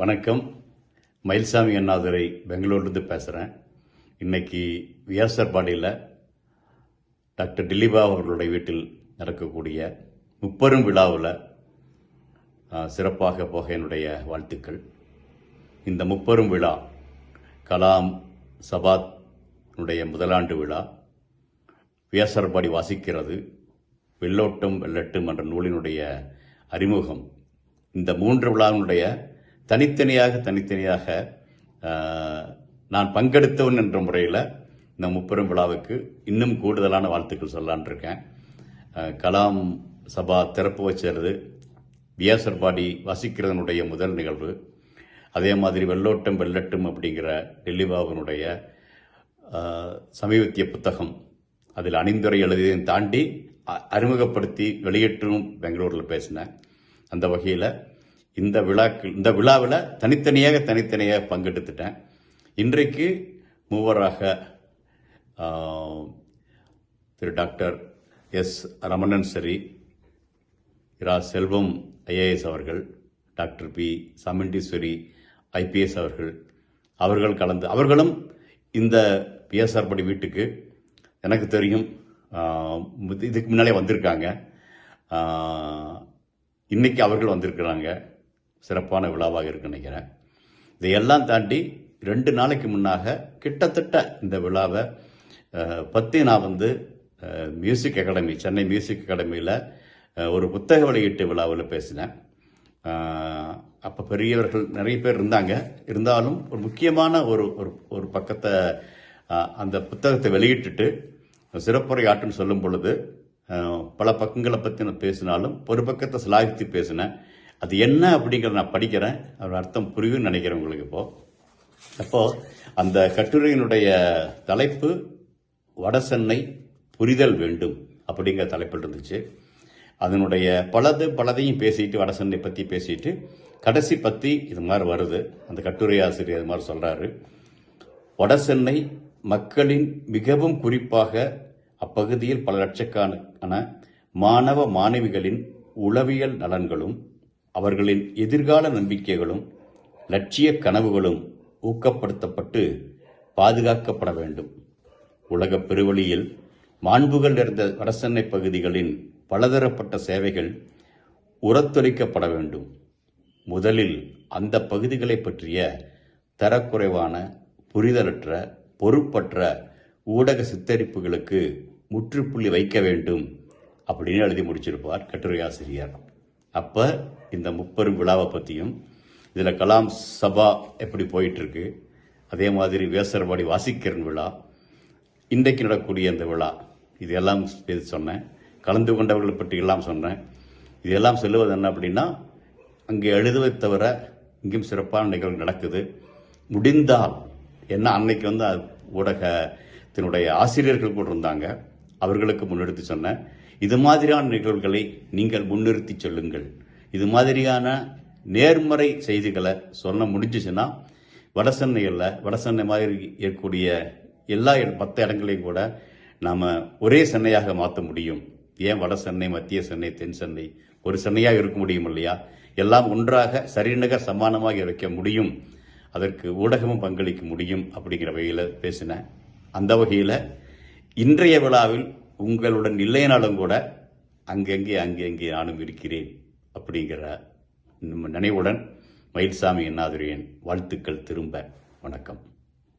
வணக்கம். மயில்சாமி அண்ணாதுரை பெங்களூர்லேருந்து பேசுகிறேன் இன்னைக்கு வியாசர் பாடியில் டாக்டர் டிலீபா அவர்களுடைய வீட்டில் நடக்கக்கூடிய முப்பெரும் விழாவில் சிறப்பாக போக என்னுடைய வாழ்த்துக்கள். இந்த முப்பெரும் விழா கலாம் சபாத்னுடைய முதலாண்டு விழா வியாசர்பாடி வாசிக்கிறது வெள்ளோட்டம் வெள்ளட்டும் என்ற நூலினுடைய அறிமுகம். இந்த மூன்று விழாவினுடைய தனித்தனியாக தனித்தனியாக நான் பங்கெடுத்தவன் என்ற முறையில் இந்த முப்பெரும் விழாவுக்கு இன்னும் கூடுதலான வாழ்த்துக்கள் சொல்லலான் இருக்கேன். கலாம் சபா திறப்பு வச்சிருது வியாசர்பாடி வசிக்கிறதனுடைய முதல் நிகழ்வு. அதே மாதிரி வெள்ளோட்டம் வெள்ளட்டும் அப்படிங்கிற டெல்லிபாபுனுடைய சமீபத்திய புத்தகம் அதில் அணிந்துரை எழுதியதையும் தாண்டி அ- அறிமுகப்படுத்தி வெளியிட்டும் பெங்களூரில் பேசினேன். அந்த வகையில் இந்த விழாக்கள் இந்த விழாவில் தனித்தனியாக தனித்தனியாக பங்கெடுத்துட்டேன். இன்றைக்கு மூவராக திரு டாக்டர் எஸ் ரமணன் சரி இரா செல்வம் ஐஏஎஸ் அவர்கள் டாக்டர் பி சமண்டீஸ்வரி ஐபிஎஸ் அவர்கள் அவர்கள் கலந்து அவர்களும் இந்த பிஎஸ்ஆர் படி வீட்டுக்கு எனக்கு தெரியும் இது- இதுக்கு முன்னாலே வந்திருக்காங்க. இன்றைக்கி இன்னைக்கு அவர்கள் வந்திருக்கிறாங்க. சிறப்பான விழாவாக இருக்குன்னு நினைக்கிறேன். இதையெல்லாம் தாண்டி ரெண்டு நாளைக்கு முன்னாக கிட்டத்தட்ட இந்த விழாவை பற்றி நான் வந்து மியூசிக் அகாடமி சென்னை மியூசிக் அகாடமியில் ஒரு புத்தக வெளியீட்டு விழாவில் பேசினேன். அப்போ பெரியவர்கள் நிறைய பேர் இருந்தாங்க. இருந்தாலும் ஒரு முக்கியமான ஒரு ஒரு ஒரு பக்கத்தை அந்த புத்தகத்தை வெளியிட்டுட்டு சிறப்புரை ஆற்றுன்னு சொல்லும் பொழுது பல பக்கங்களை பற்றி நான் பேசினாலும் ஒரு பக்கத்தை சிலாகித்து பேசினேன். அது என்ன அப்படிங்கிறத நான் படிக்கிறேன். அதோட அர்த்தம் புரியும்னு நினைக்கிறேன் உங்களுக்கு இப்போ. அப்போ அந்த கட்டுரையினுடைய தலைப்பு வடசென்னை புரிதல் வேண்டும் அப்படிங்கிற தலைப்பில் இருந்துச்சு. அதனுடைய பலது பலதையும் பேசிட்டு வடசென்னை பற்றி பேசிட்டு கடைசி பற்றி இது மாதிரி வருது. அந்த கட்டுரை ஆசிரியர் இது மாதிரி சொல்கிறாரு வடசென்னை மக்களின் மிகவும் குறிப்பாக அப்பகுதியில் பல லட்சக்கான மாணவ மாணவிகளின் உளவியல் நலன்களும் அவர்களின் எதிர்கால நம்பிக்கைகளும் லட்சிய கனவுகளும் ஊக்கப்படுத்தப்பட்டு பாதுகாக்கப்பட வேண்டும். உலகப் பெருவழியில் மாண்புகள் நிறைந்த வடசென்னை பகுதிகளின் பலதரப்பட்ட சேவைகள் உரத்தொலிக்கப்பட வேண்டும். முதலில் அந்த பகுதிகளை பற்றிய தரக்குறைவான புரிதலற்ற பொறுப்பற்ற ஊடக சித்தரிப்புகளுக்கு முற்றுப்புள்ளி வைக்க வேண்டும் அப்படின்னு எழுதி முடிச்சிருப்பார் கட்டுரை ஆசிரியர் அப்போ இந்த முப்பெரும் விழாவை பற்றியும் இதில் கலாம் சபா எப்படி போயிட்டுருக்கு அதே மாதிரி வேசரபாடி வாசிக்கிறன் விழா இன்றைக்கு நடக்கூடிய இந்த விழா இதெல்லாம் சொன்னேன். கலந்து கொண்டவர்களை பற்றி எல்லாம் சொன்னேன். இதெல்லாம் சொல்லுவது என்ன அப்படின்னா அங்கே எழுதுவதை தவிர இங்கேயும் சிறப்பான நிகழ்வு நடக்குது. முடிந்தால் என்ன அன்னைக்கு வந்து ஊடகத்தினுடைய ஆசிரியர்கள் கூட இருந்தாங்க. அவர்களுக்கு முன்னெடுத்து சொன்னேன். இது மாதிரியான நிகழ்வுகளை நீங்கள் முன்னிறுத்தி சொல்லுங்கள். இது மாதிரியான நேர்மறை செய்திகளை சொல்ல முடிஞ்சிச்சுன்னா வடசென்னையில் வடசென்னை மாதிரி இருக்கக்கூடிய எல்லா மற்ற இடங்களையும் கூட நாம் ஒரே சென்னையாக மாற்ற முடியும். ஏன் வட சென்னை மத்திய சென்னை தென் சென்னை? ஒரு சென்னையாக இருக்க முடியும் இல்லையா? எல்லாம் ஒன்றாக சரிநகர் சமானமாக வைக்க முடியும். அதற்கு ஊடகமும் பங்களிக்க முடியும் அப்படிங்கிற வகையில் பேசினேன் அந்த வகையில் இன்றைய விழாவில் உங்களுடன் இல்லைனாலும் கூட அங்கங்கே அங்கங்கே நானும் இருக்கிறேன் அப்படிங்கிற நினைவுடன் மயில்சாமி என்னாதுரியன் வாழ்த்துக்கள் திரும்ப. வணக்கம்.